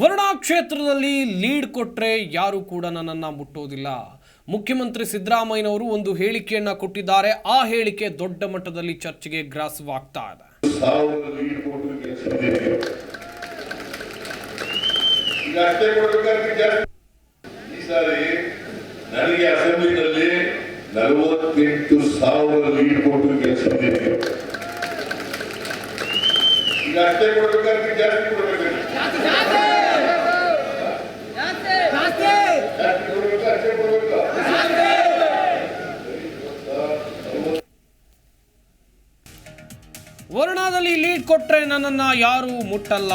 ವರ್ಣಾ ಕ್ಷೇತ್ರದಲ್ಲಿ ಲೀಡ್ ಕೊಟ್ರೆ ಯಾರು ಕೂಡ ನನ್ನನ್ನ ಮುಟ್ಟೋದಿಲ್ಲ. ಮುಖ್ಯಮಂತ್ರಿ ಸಿದ್ದರಾಮಯ್ಯನವರು ಒಂದು ಹೇಳಿಕೆಯನ್ನ ಕೊಟ್ಟಿದ್ದಾರೆ. ಆ ಹೇಳಿಕೆ ದೊಡ್ಡ ಮಟ್ಟದಲ್ಲಿ ಚರ್ಚೆಗೆ ಗ್ರಾಸವಾಗ್ತಾ ಇದೆ. ಅಷ್ಟೇ ಕೊಡಬೇಕಾದ್ರೆ ಜಾಸ್ತಿ ಈ ಸಾರಿ ನನಗೆ ಅಸೆಂಬ್ಲಿನಲ್ಲಿ ನಲವತ್ತೆಂಟು ಸಾವಿರ ಲೀಡ್ ಕೊಟ್ಟು ಗೆಲ್ಸಿದ್ದೀರಿ ಈಗ ಅಷ್ಟೇ ಕೊಡಬೇಕಾದ್ರೆ ಜಾಸ್ತಿ ಕೊಡಬೇಕಾದ್ರೆ ಜಾಸ್ತಿ ಕೊಡಬೇಕಾ ಅಷ್ಟೇ ಕೊಡಬೇಕಾ ವರ್ಣಾದಲ್ಲಿ ಲೀಡ್ ಕೊಟ್ಟರೆ ನನ್ನನ್ನು ಯಾರೂ ಮುಟ್ಟಲ್ಲ.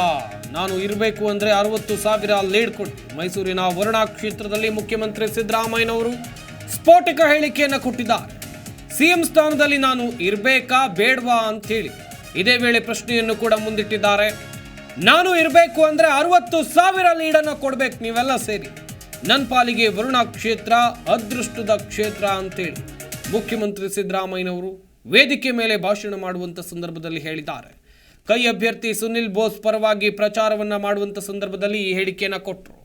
ನಾನು ಇರಬೇಕು ಅಂದರೆ ಅರವತ್ತು ಸಾವಿರ ಲೀಡ್ ಕೊಟ್ಟು ಮೈಸೂರಿನ ವರ್ಣಾ ಕ್ಷೇತ್ರದಲ್ಲಿ ಮುಖ್ಯಮಂತ್ರಿ ಸಿದ್ದರಾಮಯ್ಯನವರು ಸ್ಫೋಟಕ ಹೇಳಿಕೆಯನ್ನು ಕೊಟ್ಟಿದ್ದಾರೆ. ಸಿಎಂ ಸ್ಥಾನದಲ್ಲಿ ನಾನು ಇರಬೇಕಾ ಬೇಡವಾ ಅಂತೇಳಿ ಇದೇ ವೇಳೆ ಪ್ರಶ್ನೆಯನ್ನು ಕೂಡ ಮುಂದಿಟ್ಟಿದ್ದಾರೆ. ನಾನು ಇರಬೇಕು ಅಂದರೆ ಅರವತ್ತು ಸಾವಿರ ಲೀಡನ್ನು ಕೊಡಬೇಕು ನೀವೆಲ್ಲ ಸೇರಿ. ನನ್ನ ಪಾಲಿಗೆ ವರುಣಾ ಕ್ಷೇತ್ರ, ಅದೃಷ್ಟದ ಕ್ಷೇತ್ರ ಅಂತೇಳಿ ಮುಖ್ಯಮಂತ್ರಿ ಸಿದ್ದರಾಮಯ್ಯನವರು ವೇದಿಕೆ ಮೇಲೆ ಭಾಷಣ ಮಾಡುವಂತ ಸಂದರ್ಭದಲ್ಲಿ ಹೇಳಿದ್ದಾರೆ. ಕೈ ಅಭ್ಯರ್ಥಿ ಸುನಿಲ್ ಬೋಸ್ ಪರವಾಗಿ ಪ್ರಚಾರವನ್ನ ಮಾಡುವಂತ ಸಂದರ್ಭದಲ್ಲಿ ಈ ಹೇಳಿಕೆಯನ್ನು ಕೊಟ್ಟರು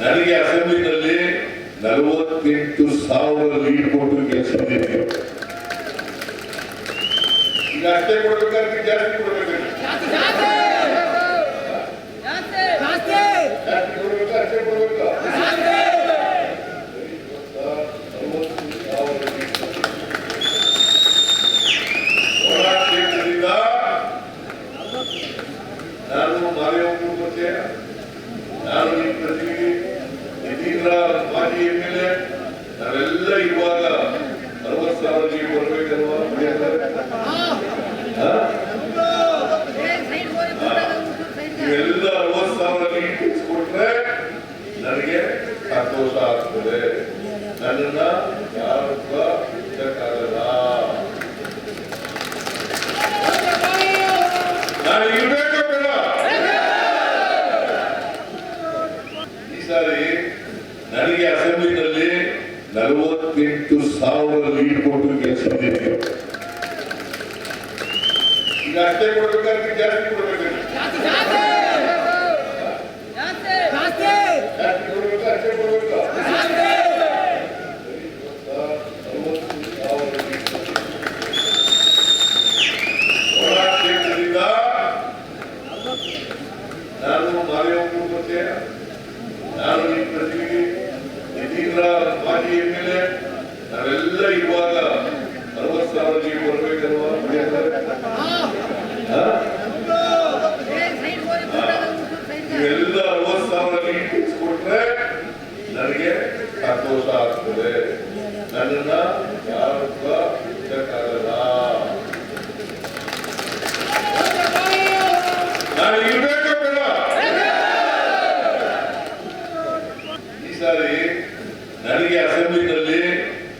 ನನಗೆ ಅಸೆಂಬ್ಲಿನಲ್ಲಿ ನಲವತ್ತೆಂಟು ಸಾವಿರ ಲೀಡ್ ಕೊಟ್ಟು ಈಗ ಅಷ್ಟೇ ಕೊಡಬೇಕಾದ್ರೆ ಜಾಸ್ತಿ ಕೊಡಬೇಕಾದ್ರೆ ಜಾಸ್ತಿ ಕೊಡಬೇಕಾ ಅಷ್ಟೇ ಕೊಡಬೇಕಾ ಹೊರ ಕ್ಷೇತ್ರದಿಂದ ನಾನು ಮಾದೇವ ಮತ್ತೆ ನಾನು ಈ ಪ್ರತಿನಿಧಿ ಯತೀಂದ್ರ ಎ ನಾವೆಲ್ಲ ಇರುವಾಗ ಅರವತ್ತು ಸಾವಿರ ನೀವು ಬರ್ಬೇಕಲ್ವಾ ಹಾ? ನೀವೆಲ್ಲ ಅರವತ್ತು ಸಾವಿರ ತಿಳಿಸ್ಕೊಟ್ರೆ ನನಗೆ ಸಂತೋಷ ಆಗ್ತದೆ. ನನ್ನನ್ನ ಯಾರು ಕೂಡ ಬಿಡಕ್ಕಾಗಲ್ಲ ನಾನು ಇರ್ಬೇಕೋ ಬೇಡ ಈ ಸಾರಿ ನನಗೆ ಅಸೆಂಬ್ಲಿನಲ್ಲಿ ನಲವತ್ತೆಂಟು ಸಾವಿರ ಲೀಡ್ ಕೊಟ್ಟು ಗೆಲ್ಸಿದ್ದೀರಿ ಈಗ ಅಷ್ಟೇ ಕೊಡ್ಬೇಕಾದ್ರೆ ಜಾಸ್ತಿ ಕೊಡಬೇಕಾದ್ರೆ? ನಾನು ಪ್ರತಿನಿಧಿ ಮಾಜಿ ಎ ನಾವೆಲ್ಲ ಇರುವಾಗ ಅರವತ್ತು ಸಾವಿರ ನೀವು ಬರ್ಬೇಕಲ್ವಾ ಹಾ? ನೀವೆಲ್ಲ ಅರವತ್ತು ಸಾವಿರ ನೀವು ತಿಳಿಸ್ಕೊಟ್ರೆ ನನಗೆ ಸಂತೋಷ ಆಗ್ತದೆ. ನನ್ನನ್ನ ಯಾರು ಕೂಡ ಬಿಡಕ್ಕಾಗಲ್ಲ ನಾನು ಇರ್ಬೇಕೋ ಈ ಸಾರಿ ನನಗೆ ಅಸೆಂಬ್ಲಿನಲ್ಲಿ